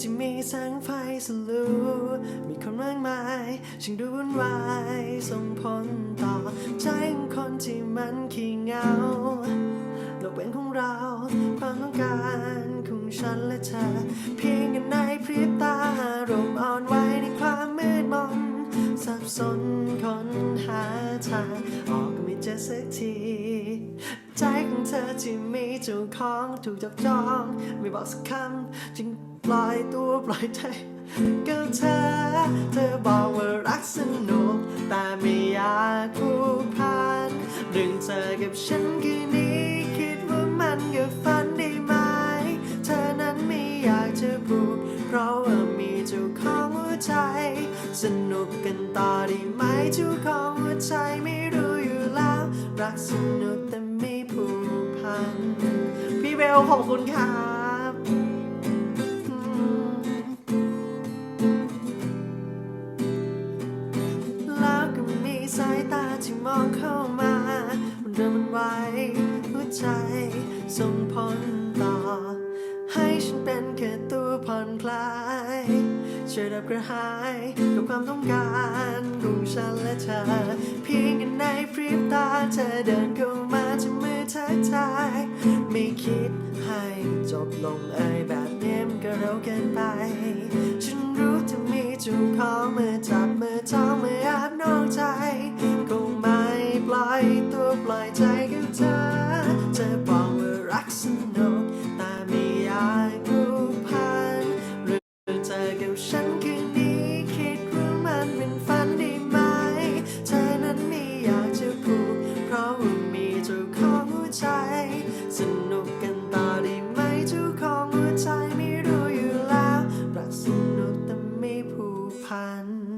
ที่มีแสงไฟสลัวมีคนมากมายช่างดูวุ่นวายส่งผลต่อใจของคนที่มันขี้เหงาโลกเป็นของเราความต้องการของฉันและเธอ เพียงกันในพริบตาอารมอ่อนไหวในความมืดมนสับสนคนหาทางออกก็ไม่เจอสักทีใจของเธอที่มีเจ้าของถูกจับจอง ไม่บอกสักคำจึง ปล่อยตัวปล่อยใจกับเธอ เธอบอกว่ารักสนุก แต่ไม่อยากผูกพันเรื่องเธอกับฉันคืนนี้ คิดว่ามันกับฝันได้ไหม เธอนั้นไม่อยากจะพูดเพราะว่ามีเจ้าของหัวใจ สนุกกันต่อได้ไหมเจ้าของหัวใจไม่รู้อยู่แล้ว รักสนุกแต่ไม่ผูกพัน พี่เบลขอบคุณครั มองเข้ามา มันเริ่มมันไหวหัวใจส่งผลต่อ ให้ฉันเป็นแค่ตัวผ่อนคลายช่วยดับกระหายกับความต้องการของฉันและเธอ เพียงกันในพริบตาเธอเดินเข้ามาจะมือทักทายไม่คิดให้จบลงเอ่ยแบบเนี้มันก็เร็วเกินไป ฉันรู้จะมีจูงขอมือจับมือท้องมืออาบนอกใจ ตัวปล่อยใจกับเธอเธอบอกว่ารักสนุกแต่ไม่อยากผูกพันเรื่องเธอกับฉันคืนนี้คิดว่ามันเป็นฝันได้ไหมเธอนั้นไม่อยากจะพูดเพราะว่ามีเจ้าของหัวใจ สนุกกันต่อได้ไหมเจ้าของหัวใจไม่รู้อยู่แล้วรักสนุกแต่ไม่ผูกพัน